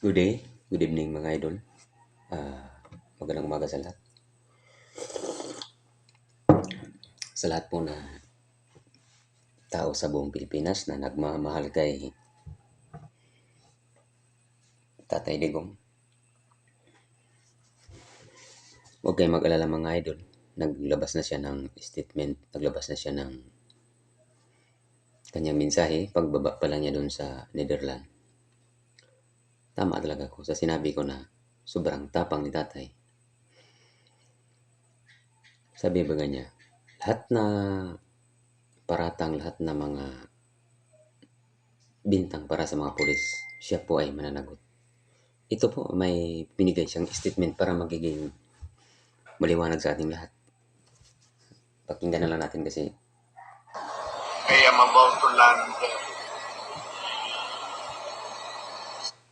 Good day, good evening mga idol. Ah, magandang umaga sa lahat. Sa lahat po na tao sa buong Pilipinas na nagmamahal kay Tatay Digong. Huwag kayong mag-alala mga idol. Naglabas na siya ng statement, naglabas na siya ng kanyang mensahe pagbaba pala niya doon sa Netherlands tama talaga ako sa sinabi ko na sobrang tapang ni tatay. Sabi ba niya, lahat na paratang, lahat na mga bintang para sa mga pulis, siya po ay mananagot. Ito po, may binigay siyang statement para magiging maliwanag sa ating lahat. Pakinggan na lang natin kasi I am about to land.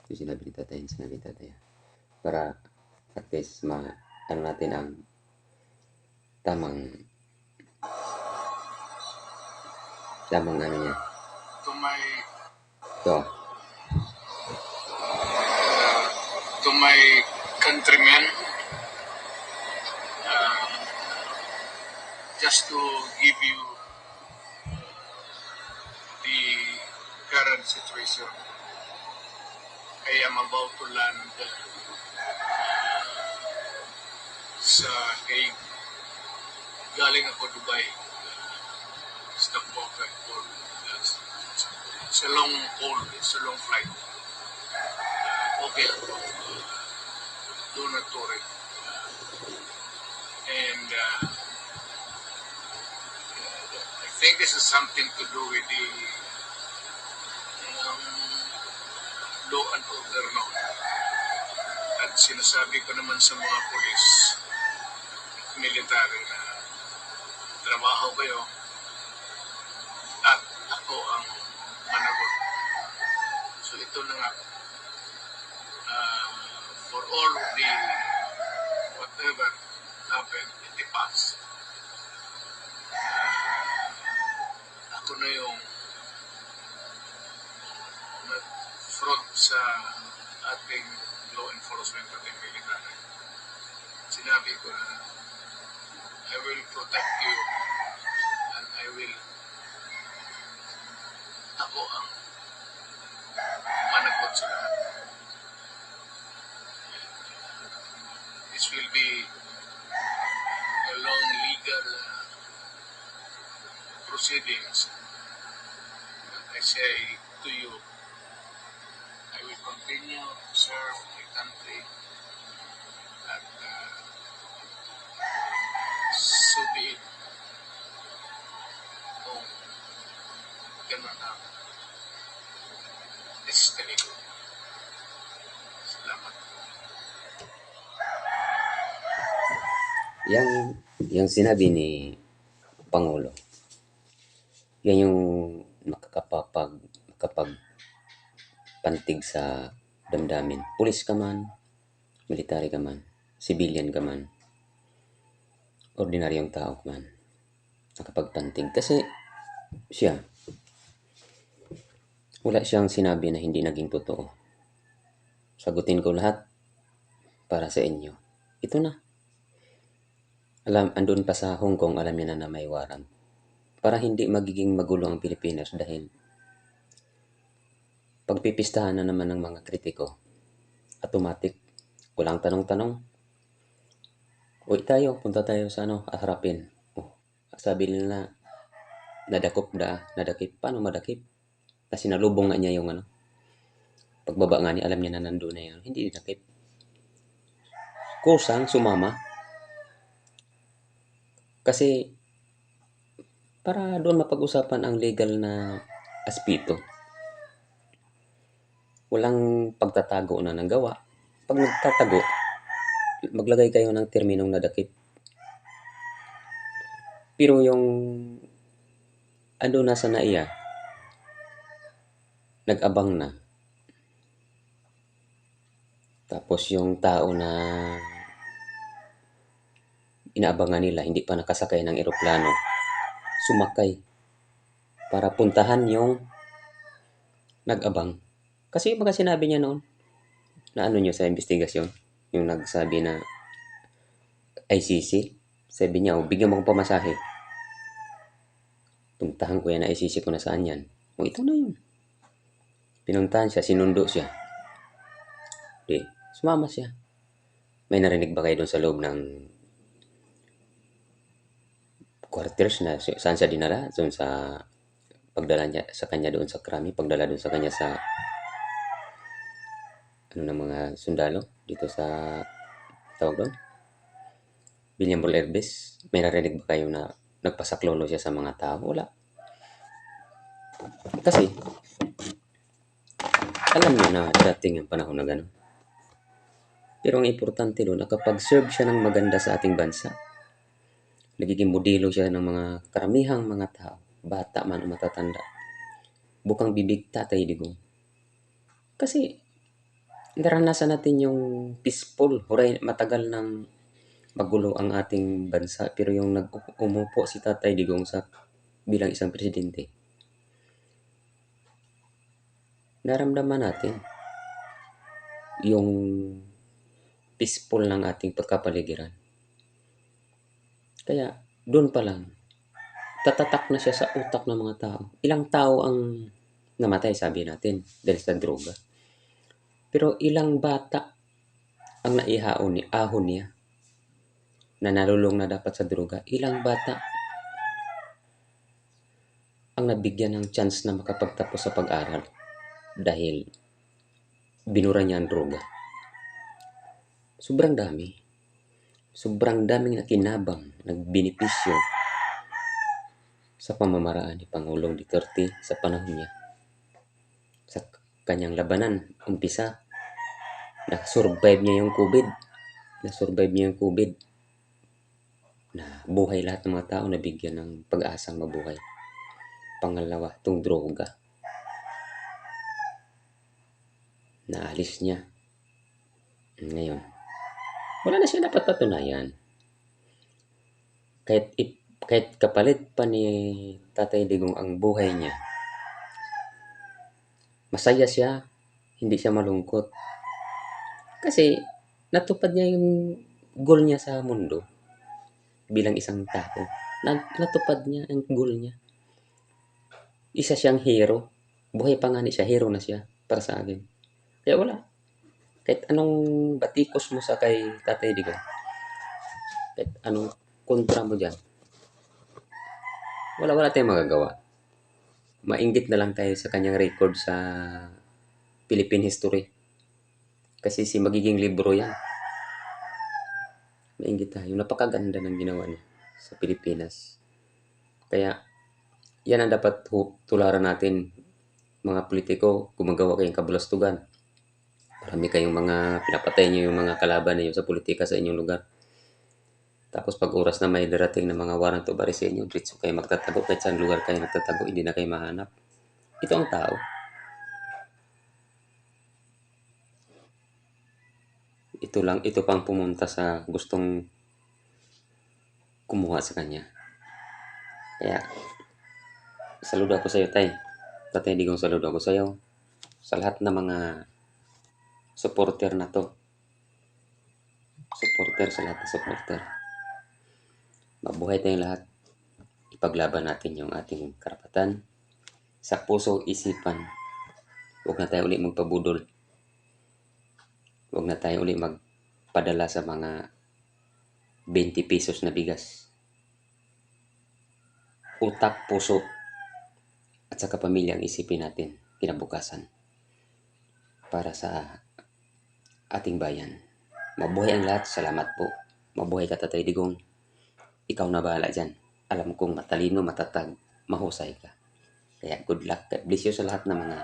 Yung sinabi ni tatay, yung sinabi ni tatay. Para at least ma, ano natin ang tamang tamang ano niya. to my Ito, to my countrymen. Uh, just to give you the current situation. I am about to land uh, sa Hague. Galing ako Dubai. Uh, stop off at Port. That's- It's a long haul. It's a long flight. okay lang po. Do not worry. And uh, I think this is something to do with the law and order no. At sinasabi ko naman sa mga polis at military na trabaho kayo at ako ang managot. So ito na nga uh, for all the whatever happened in the past. Uh, ako na yung nag-front sa ating law enforcement at ating military. Sinabi ko na I will protect you and I will ako ang managot sa lahat. This will be a long legal uh, proceedings. I say to you, continue to serve my country at uh, so be it. Kung ganun ang destiny ko. Salamat. yang yang sinabi ni Pangulo, yan yung makakapapag makapag pantig sa damdamin. Pulis ka man, military ka man, civilian ka man, ordinaryong tao ka man, nakapagpantig. Kasi siya, wala siyang sinabi na hindi naging totoo. Sagutin ko lahat para sa inyo. Ito na. Alam, andun pa sa Hong Kong, alam niya na na may warrant. Para hindi magiging magulo ang Pilipinas dahil pagpipistahan na naman ng mga kritiko, automatic, walang tanong-tanong. Uy tayo, punta tayo sa ano, harapin. Oh, sabi nila, nadakop da, nadakip. Paano madakip? Kasi nalubong nga niya yung ano. Pagbaba nga niya, alam niya na nandun na yun. Hindi dinakip. Kusang sumama. Kasi para doon mapag-usapan ang legal na aspito. Walang pagtatago na ng gawa. Pag nagtatago, maglagay kayo ng terminong nadakip. Pero yung ano nasa na iya, nag-abang na. Tapos yung tao na inaabangan nila, hindi pa nakasakay ng eroplano, sumakay para puntahan yung nag-abang. Kasi mga sinabi niya noon, na ano nyo sa investigasyon? Yung nagsabi na ICC? Sabi niya, oh, bigyan mo ko pamasahe. Puntahan ko yan na ICC ko na saan yan. O ito na yun. Pinuntahan siya, sinundo siya. Di, sumama siya. May narinig ba kayo doon sa loob ng quarters na saan siya dinala? Doon sa pagdala niya sa kanya doon sa Krami, pagdala doon sa kanya sa ano ng mga sundalo dito sa tawag doon? William Bull Airbase. May narinig ba kayo na nagpasaklono siya sa mga tao? Wala. Kasi, alam niyo na dating ang panahon na gano'n. Pero ang importante doon, nakapag-serve siya ng maganda sa ating bansa. Nagiging modelo siya ng mga karamihang mga tao, bata man o matatanda. Bukang bibig tatay digong. Kasi, naranasan natin yung peaceful, huray, matagal nang magulo ang ating bansa. Pero yung nag-umupo si tatay digong sa bilang isang presidente, naramdaman natin yung peaceful ng ating pagkapaligiran. Kaya doon pa lang, tatatak na siya sa utak ng mga tao. Ilang tao ang namatay, sabi natin, dahil sa droga. Pero ilang bata ang naihaon ni ahon niya na nalulong na dapat sa droga. Ilang bata ang nabigyan ng chance na makapagtapos sa pag-aral dahil binura niya ang droga. Sobrang dami. Sobrang daming nakinabang, nagbenepisyo sa pamamaraan ni Pangulong Duterte sa panahon niya. Sa kanyang labanan, umpisa, na-survive niya yung COVID. Na-survive niya yung COVID. Na buhay lahat ng mga tao, nabigyan ng pag-asang mabuhay. Pangalawa, itong droga. Naalis niya. Ngayon, wala na siya dapat patunayan. Kahit, kahit kapalit pa ni Tatay Digong ang buhay niya, masaya siya, hindi siya malungkot. Kasi natupad niya yung goal niya sa mundo bilang isang tao. Nat- Natupad niya ang goal niya. Isa siyang hero. Buhay pa nga ni siya, hero na siya para sa akin. Kaya wala. Kahit anong batikos mo sa kay Tatay Digong, kahit anong kontra mo dyan, wala, wala tayong magagawa. Mainggit na lang tayo sa kanyang record sa Philippine history. Kasi si magiging libro yan. Mainggit tayo. Napakaganda ng ginawa niya sa Pilipinas. Kaya, yan ang dapat tularan natin mga politiko, gumagawa kayong kabulastugan. Marami kayong mga pinapatay niyo yung mga kalaban niyo sa politika sa inyong lugar. Tapos pag oras na may darating na mga of arrest sa inyo, diretso kayo magtatago kahit saan lugar kayo nagtatago, hindi na kayo mahanap. Ito ang tao. Ito lang, ito pang pumunta sa gustong kumuha sa kanya. Kaya, saludo ako sa iyo, Tay. Tatay, digong saludo ako sa iyo. Sa lahat ng mga supporter na to. Supporter sa lahat ng supporter. Mabuhay tayong lahat. Ipaglaban natin yung ating karapatan. Sa puso, isipan. Huwag na tayo uli magpabudol. Huwag na tayo uli magpadala sa mga 20 pesos na bigas. Utak, puso, at saka pamilya ang isipin natin kinabukasan para sa ating bayan. Mabuhay ang lahat. Salamat po. Mabuhay ka, Tatay Digong. Ikaw na bahala dyan. Alam kong matalino, matatag, mahusay ka. Kaya good luck. Bless you sa lahat ng mga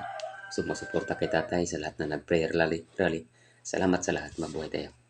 sumusuporta kay Tatay, sa lahat na nag-prayer rally. rally. Salamat sa lahat. Mabuhay tayo.